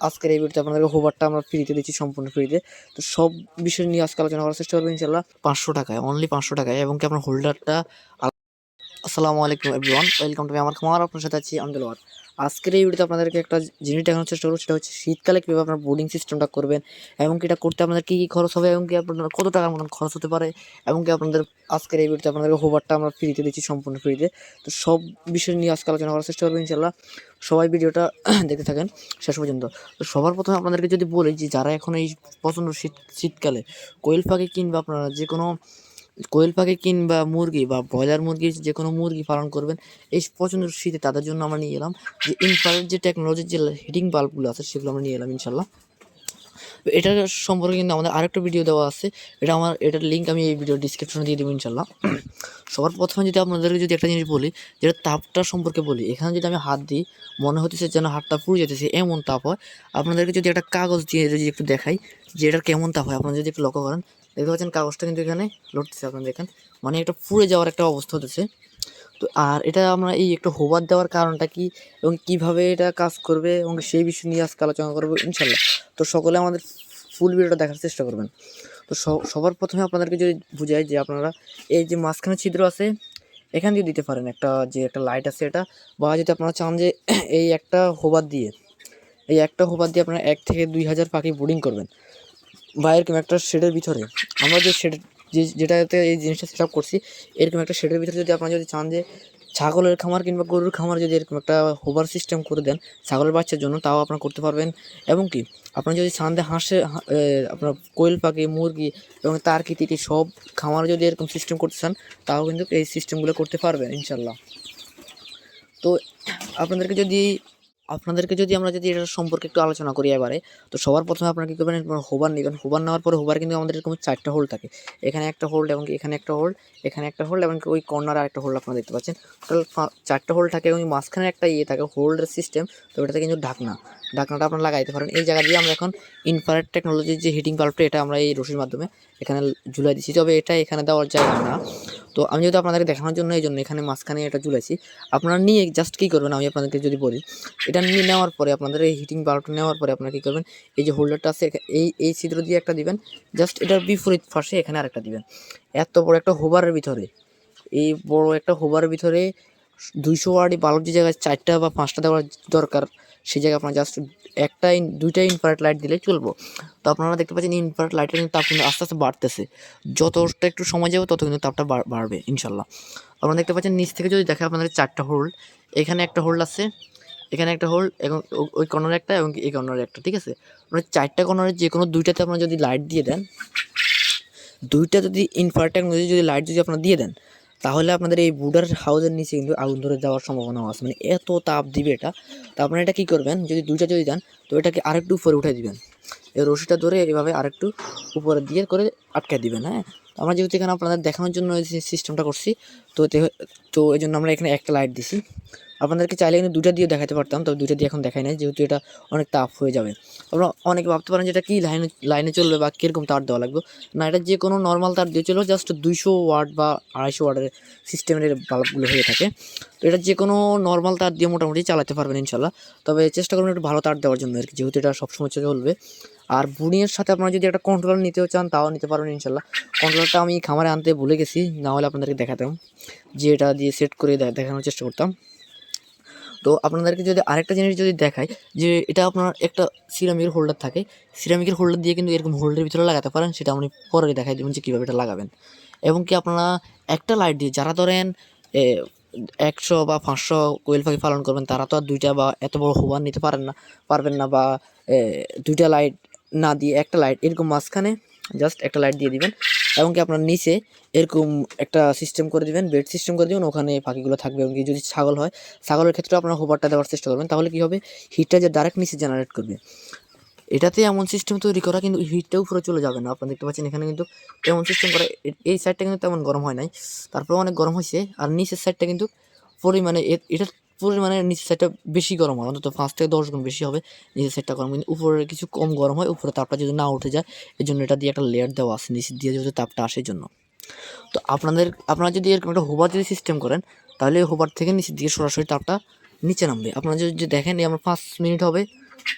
আজকের এই ভিডিওতে আপনাদেরকে হোভারটা আমরা ফ্রিতে দিচ্ছি, সম্পূর্ণ ফ্রিতে তো সব বিষয় নিয়ে আজকে আলোচনা করার চেষ্টা করবেন ইনশাল্লাহ পাঁচশো টাকায় অনলি পাঁচশো টাকায় এবং কি আপনার হোল্ডারটা আসসালামু আলাইকুম এভরিওয়ান ওয়েলকাম টু আমার খামার আপনার সাথে আছি আমি দেলোয়ার আজকের এই ভিডিওতে আপনাদেরকে একটা জিনিস দেখানোর চেষ্টা করব, সেটা হচ্ছে শীতকালে কীভাবে আপনার বোর্ডিং সিস্টেমটা করবেন, এবং কি এটা করতে আপনাদের কী কী খরচ হবে, এবং কি আপনার কত টাকার মতন খরচ হতে পারে, এবং কি আপনাদের আজকের এই ভিডিওতে আপনাদেরকে হোবারটা আমরা ফ্রিতে দিচ্ছি, সম্পূর্ণ ফ্রিতে তো সব বিষয় নিয়ে আজকে আলোচনা করার চেষ্টা করবেন ইনশাল্লাহ সবাই ভিডিওটা দেখতে থাকেন শেষ পর্যন্ত। তো সবার প্রথমে আপনাদেরকে যদি বলি যে, যারা এখন এই প্রচণ্ড শীত, শীতকালে কোয়েল পাখি কিংবা আপনারা, যে কোনো কোয়েল পাখি কিংবা মুরগি বা ব্রয়লার মুরগি যে কোনো মুরগি পালন করবেন, এই প্রচণ্ড শীতে তাদের জন্য আমরা নিয়ে এলাম যে ইনফ্রারেড যে টেকনোলজির যে হিটিং বাল্বগুলো আছে, সেগুলো আমরা নিয়ে এলাম, ইনশাল্লাহ। তো এটার সম্পর্কে কিন্তু আমাদের আরেকটা ভিডিও দেওয়া আছে। এটা আমার, এটার লিঙ্ক আমি এই ভিডিও ডিসক্রিপশনে দিয়ে দেবো ইনশাল্লাহ সবার প্রথমে যদি আপনাদেরকে যদি একটা জিনিস বলি, যেটা তাপটা সম্পর্কে বলি, এখানে যদি আমি হাত দিই, মনে হতেছে যেন হাতটা পুড়ে যেতেছে এমন তাপ হয়। আপনাদেরকে যদি একটা কাগজ দিয়ে যদি একটু দেখাই যে এটার কেমন তাপ হয়, আপনারা যদি একটু লক্ষ্য করেন, দেখতে পাচ্ছেন কাগজটা কিন্তু এখানে লড়তেছে আপনারা দেখেন মানে এটা পুড়ে যাওয়ার একটা অবস্থা হতেছে তো আর এটা আমরা এই একটু হোবার দেওয়ার কারণটা কি এবং কীভাবে এটা কাজ করবে এবং সেই বিষয় নিয়ে আজকে আলোচনা করব ইনশাল্লাহ তো সকলে আমাদের ফুল ভিডিওটা দেখার চেষ্টা করবেন। তো সবার প্রথমে আপনাদেরকে যদি বুঝাই যে আপনারা এই যে মাঝখানে ছিদ্র আছে, এখান দিয়ে দিতে পারেন একটা যে একটা লাইট আছে এটা, বা যদি আপনারা চান যে এই একটা হোবার দিয়ে, এই একটা হোবার দিয়ে আপনারা এক থেকে দুই হাজার পাখি বোর্ডিং করবেন। বা এরকম একটা শেডের ভিতরে, আমরা যে শেড, যে, যেটাতে এই জিনিসটা সেট আপ করছি, এরকম একটা শেডের ভিতরে যদি আপনারা যদি চান যে ছাগলের খামার কিংবা গরুর খামার যদি এরকম একটা হোবার সিস্টেম করে দেন ছাগলের বাচ্চার জন্য, তাও আপনারা করতে পারবেন। এবং কি আপনার যদি সান্দে হাঁসে আপনার কোয়েল পাখি, মুরগি এবং তার কি তিতি সব খামার যদি এরকম সিস্টেম করতে চান, তাও কিন্তু এই সিস্টেমগুলো করতে পারবেন ইনশাল্লাহ তো আপনাদেরকে যদি আপনাদেরকে যদি আমরা যদি এটার সম্পর্কে একটু আলোচনা করি এবারে, তো সবার প্রথমে আপনারা কী করবেন হোবার কারণ হোবার নেওয়ার পরে হোবার কিন্তু আমাদের এরকম চারটা হোল্ড থাকে। এখানে একটা হোল্ড এবং এখানে একটা হোল্ড এখানে একটা হোল্ড এবং ওই কর্নার আরেকটা হোল্ড আপনারা দেখতে পাচ্ছেন। টোটাল চারটা হোল্ড থাকে এবং মাঝখানে একটা ইয়ে থাকে হোল্ডের সিস্টেম তো এটাতে কিন্তু ঢাকনা। ঢাকনাটা আপনারা লাগাইতে পারেন। এই জায়গা দিয়ে আমরা এখন ইনফ্রারেড টেকনোলজির যে হিটিং বাল্বটা এটা আমরা এই রশির মাধ্যমে এখানে ঝুলাই দিচ্ছি তবে এটা এখানে দেওয়ার জায়গা না। তো আমি যদি আপনাদেরকে দেখানোর জন্য এই জন্য এখানে মাঝখানে এটা ঝুলাইছি, আপনারা নিয়ে জাস্ট কী করবেন আমি আপনাদেরকে যদি বলি, এটা নিয়ে নেওয়ার পরে আপনাদের এই হিটিং বাল্বটা নেওয়ার পরে আপনারা কী করবেন, এই যে হোল্ডারটা আছে এই এই ছিদ্র দিয়ে একটা দিবেন জাস্ট এটার বিপরীত পাশে এখানে আরেকটা দিবেন। এত বড় একটা হোবারের ভিতরে, এই বড় একটা হোবারের ভিতরে দুইশো ওয়ার্ডি বাল্ব যে জায়গায় চারটা বা পাঁচটা দেওয়ার দরকার সেই জায়গায় আপনার জাস্ট একটা দুইটা ইনফ্রারেড লাইট দিলেই চলবো। তো আপনারা দেখতে পাচ্ছেন ইনফ্রারেড লাইটের কিন্তু তাপ কিন্তু আস্তে আস্তে বাড়তেছে। যতটা একটু সময় যাবে, তত কিন্তু তাপটা বাড়- বাড়বে, ইনশাল্লাহ। আপনারা দেখতে পাচ্ছেন নিচ থেকে যদি দেখে আপনাদের চারটা হোল্ড এখানে একটা হোল্ড আছে, এখানে একটা হোল্ড এবং ওই কর্নারে একটা, এবং এই কর্নারে একটা, ঠিক আছে? আপনার চারটা কর্নারে যে কোনো দুইটাতে আপনারা যদি লাইট দিয়ে দেন, দুইটা যদি টেকনোলজি যদি লাইট যদি আপনারা দিয়ে দেন তাহলে আপনাদের এই বুডার হাউসের নিচে কিন্তু আগুন ধরে যাওয়ার সম্ভাবনা আছে। মানে এত তাপ দিবে এটা। তো আপনারা এটা কী করবেন? যদি দুইটা যদি যান তো এটাকে আরেকটু উপরে উঠে দিবেন। এই রশিটা ধরে এভাবে আরেকটু উপরে দিয়ে করে আটকে দিবেন হ্যাঁ? আমরা যেহেতু এখানে আপনাদের দেখানোর জন্য সিস্টেমটা করছি, তো তে- এই জন্য আমরা এখানে একটা লাইট দিছি। আপনাদেরকে চাইলে কিন্তু দুইটা দিয়ে দেখাতে পারতাম, তবে দুইটা দিয়ে এখন দেখাই নাই, যেহেতু এটা অনেক তাপ হয়ে যাবে। আপনারা অনেকে ভাবতে পারেন যে এটা কী লাইনে লাইনে চলবে বা কীরকম তার দেওয়া লাগবে। না, এটা যে কোনো নর্মাল তার দিয়ে চলবে জাস্ট দুইশো ওয়াট বা আড়াইশো ওয়াটের সিস্টেমের বাল্বগুলো হয়ে থাকে। তো এটা যে কোনো নর্মাল তার দিয়ে মোটামুটি চালাতে পারবেন ইনশাল্লাহ তবে চেষ্টা করবেন একটু ভালো তার দেওয়ার জন্য আর কি, যেহেতু এটা সবসময় চলবে। আর বুনিয়ের সাথে আপনারা যদি একটা কন্ট্রোলার নিতেও চান, তাও নিতে পারবেন ইনশাল্লাহ। কন্ট্রোলারটা আমি খামারে আনতে ভুলে গেছি, না হলে আপনাদেরকে দেখাতাম যে এটা দিয়ে সেট করে দেখানোর চেষ্টা করতাম। তো আপনাদেরকে যদি আরেকটা জিনিস যদি দেখাই, যে এটা আপনার একটা সিরামিকের হোল্ডার থাকে। সিরামিকের হোল্ডার দিয়ে কিন্তু এরকম হোল্ডের ভিতরে লাগাতে পারেন, সেটা আমি পরে দেখাই দেবেন যে কীভাবে এটা লাগাবেন। এবং কি আপনারা একটা লাইট দিয়ে যারা ধরেন একশো বা পাঁচশো কোয়েল পাখি পালন করবেন, তারা তো আর দুইটা বা এত বড় হোবার নিতে পারেন না, পারবেন না বা দুইটা লাইট না দিয়ে একটা লাইট এরকম মাঝখানে জাস্ট একটা লাইট দিয়ে দিবেন। এবং কি আপনার নিচে এরকম একটা সিস্টেম করে দিবেন বেড সিস্টেম করে দিবেন, ওখানে পাখিগুলো থাকবে এবং যদি ছাগল হয়, ছাগলের ক্ষেত্রে আপনারা হোবারটা দেওয়ার চেষ্টা করবেন। তাহলে কী হবে? হিটটা যে ডাইরেক্ট নিচে জেনারেট করবে। এটাতে এমন সিস্টেম তৈরি করা, কিন্তু হিটটা উপরে চলে যাবে না। আপনারা দেখতে পাচ্ছেন এখানে কিন্তু এমন সিস্টেম করা এই সাইডটা কিন্তু তেমন গরম হয় নাই। তারপরে অনেক গরম হয়েছে আর নিচের সাইডটা কিন্তু পরিমাণে এ- এটা পরিমাণে নিচের সাইডটা বেশি গরম হয়, অন্তত পাঁচ থেকে দশ গুণ বেশি হবে নিচের সাইডটা গরম কিন্তু উপরে কিছু কম গরম হয়, উপরে তাপটা যদি না উঠে যায় এই জন্য এটা দিয়ে একটা লেয়ার দেওয়া আছে, নিচে দিয়ে যেহেতু তাপটা আসে জন্য তো আপনাদের, আপনারা যদি এরকম একটা হোবার যদি সিস্টেম করেন, তাহলে হোবার থেকে নিচের দিয়ে সরাসরি তাপটা নিচে নামবে। আপনারা যদি দেখেন এই আমার পাঁচ মিনিট হবে,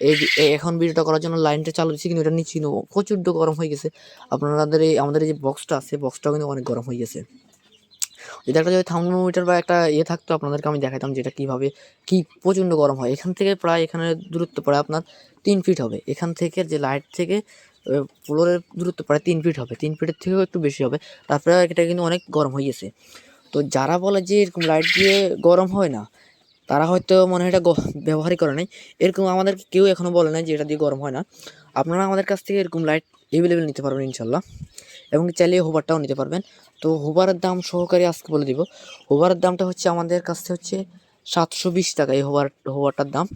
এই এখন ভিডিওটা করার জন্য লাইনটা চালু দিচ্ছি কিন্তু এটা নিচ্ছি কিন্তু প্রচুর গরম হয়ে গেছে। আপনাদের এই, আমাদের এই যে বক্সটা আছে বক্সটাও কিন্তু অনেক গরম হয়ে গেছে। যদি একটা যদি থার্মোমিটার বা একটা ইয়ে থাকতো আপনাদেরকে, আমি দেখাতাম যেটা কীভাবে, কী প্রচণ্ড গরম হয়। এখান থেকে প্রায় এখানে দূরত্ব প্রায় আপনার তিন ফিট হবে। এখান থেকে যে লাইট থেকে ফ্লোরের দূরত্ব প্রায় তিন ফিট হবে। তিন ফিটের থেকেও একটু বেশি হবে। তারপরে এটা কিন্তু অনেক গরম হয়ে গেছে তো যারা বলে যে এরকম লাইট দিয়ে গরম হয় না, তারা হয়তো মনে হয় এটা ব্যবহারই করে নাই। এরকম আমাদের কেউ এখনও বলে নাই যে এটা দিয়ে গরম হয় না। আপনারা আমাদের কাছ থেকে এরকম লাইট এভেলেবেল নিতে পারবেন ইনশাল্লাহ এবং চাইলে হোভারটাও নিতে পারবেন। তো হোভারের দাম সহকারে আজকে বলে দিব। হোভারের দামটা হচ্ছে আমাদের কাছে হচ্ছে সাতশো বিশ টাকা এই হোভার হোভারটার দাম।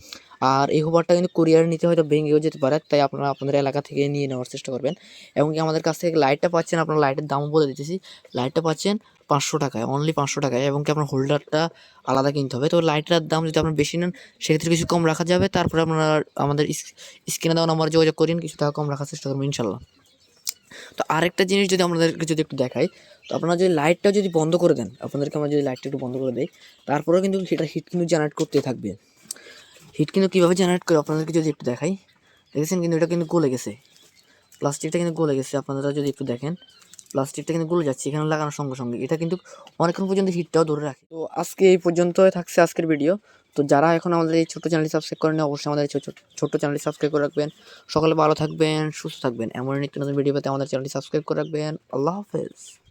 আর এই হোভারটা কিন্তু কুরিয়ার নিতে হয়তো ভেঙেও যেতে পারে, তাই আপনারা আপনাদের এলাকা থেকে নিয়ে নেওয়ার চেষ্টা করবেন। এবং কি আমাদের কাছ থেকে লাইটটা পাচ্ছেন, আপনার লাইটের দামও বলে দিতেছি। লাইটটা পাচ্ছেন পাঁচশো টাকায় অনলি পাঁচশো টাকায় এবং কি আপনার হোল্ডারটা আলাদা কিনতে হবে। তো লাইটটার দাম যদি আপনার বেশি নেন, সেক্ষেত্রে কিছু কম রাখা যাবে। তারপরে আপনারা আমাদের স্ক্রিনে দেওয়া নম্বরে যোগাযোগ করেন, কিছু টাকা কম রাখার চেষ্টা করবেন ইনশাল্লাহ। তো আরেকটা জিনিস যদি আপনাদেরকে যদি একটু দেখাই, তো আপনারা যদি লাইটটা যদি বন্ধ করে দেন, আপনাদেরকে আমরা যদি লাইটটা একটু বন্ধ করে দেই, তারপরেও কিন্তু সেটা হিট কিন্তু জেনারেট করতে থাকবে। হিট কিন্তু কীভাবে জেনারেট করে আপনাদেরকে যদি একটু দেখাই, দেখেছেন কিন্তু এটা কিন্তু গলে গেছে। প্লাস্টিকটা কিন্তু গলে গেছে, আপনারা যদি একটু দেখেন, প্লাস্টিকটা কিন্তু গলে যাচ্ছে, এখানে লাগানোর সঙ্গে সঙ্গে। এটা কিন্তু অনেকক্ষণ পর্যন্ত হিটটাও ধরে রাখে। তো আজকে এই পর্যন্তই থাকছে আজকের ভিডিও। তো যারা এখন আমাদের এই ছোট্ট চ্যানেলটি সাবস্ক্রাইব করেন অবশ্যই আমাদের ছোট- চ্যানেলটি সাবস্ক্রাইব করে রাখবেন। সকালে ভালো থাকবেন, সুস্থ থাকবেন। এমন নিত্য নতুন ভিডিও পেতে আমাদের চ্যানেলটি সাবস্ক্রাইব করে রাখবেন। আল্লাহ হাফেজ।